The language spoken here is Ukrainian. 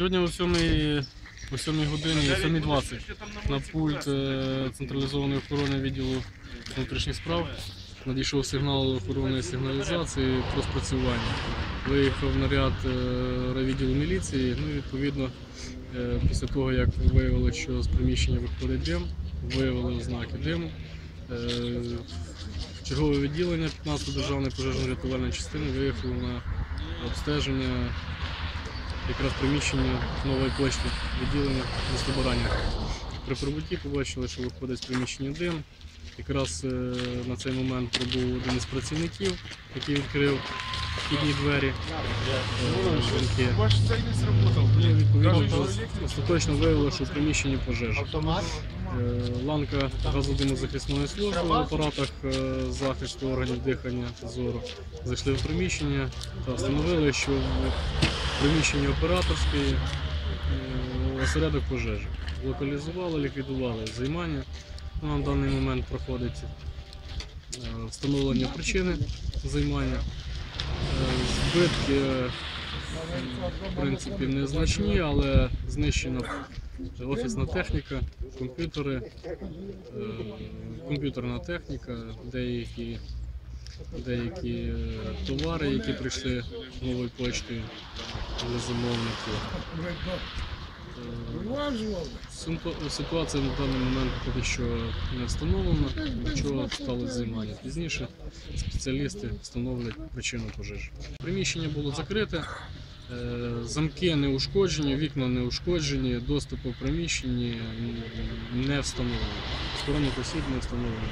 Сьогодні о 7, о 7 годині, о 7.20 на пульт е, централізованої охорони відділу внутрішніх справ надійшов сигнал охоронної сигналізації про спрацювання. Виїхав наряд е, райвідділу міліції. Ну і відповідно, е, після того як виявили, що з приміщення виходить дим, виявили ознаки диму. Чергове відділення 15 державної пожежно-рятувальної частини виїхало на обстеження якраз приміщення нової почти відділення міста Баранівка. При прибутті побачили, що виходить з приміщення дим. Якраз е, на цей момент прибув один із працівників, який відкрив вхідні двері. е, відповідно остаточно виявилося, що в приміщенні пожежа. Е, Ланка газодимозахисної служби в апаратах е, захисту органів дихання зору зайшли в приміщення та встановили, що в приміщенні операторської е, осередок пожежі. Локалізували, ліквідували займання. Ну, На даний момент проходить е, встановлення причини займання. Е, Збитки е, в принципі незначні, але знищена офісна техніка, комп'ютери, е, комп'ютерна техніка, деякі, деякі е, товари, які прийшли новою почтою для замовників. Ситуація на даний момент поки що не встановлена, нічого сталося займання. Пізніше спеціалісти встановлять причину пожежі. Приміщення було закрите, замки не ушкоджені, вікна не ушкоджені, доступ у приміщенні не встановлено. Сторонніх осіб не встановлено.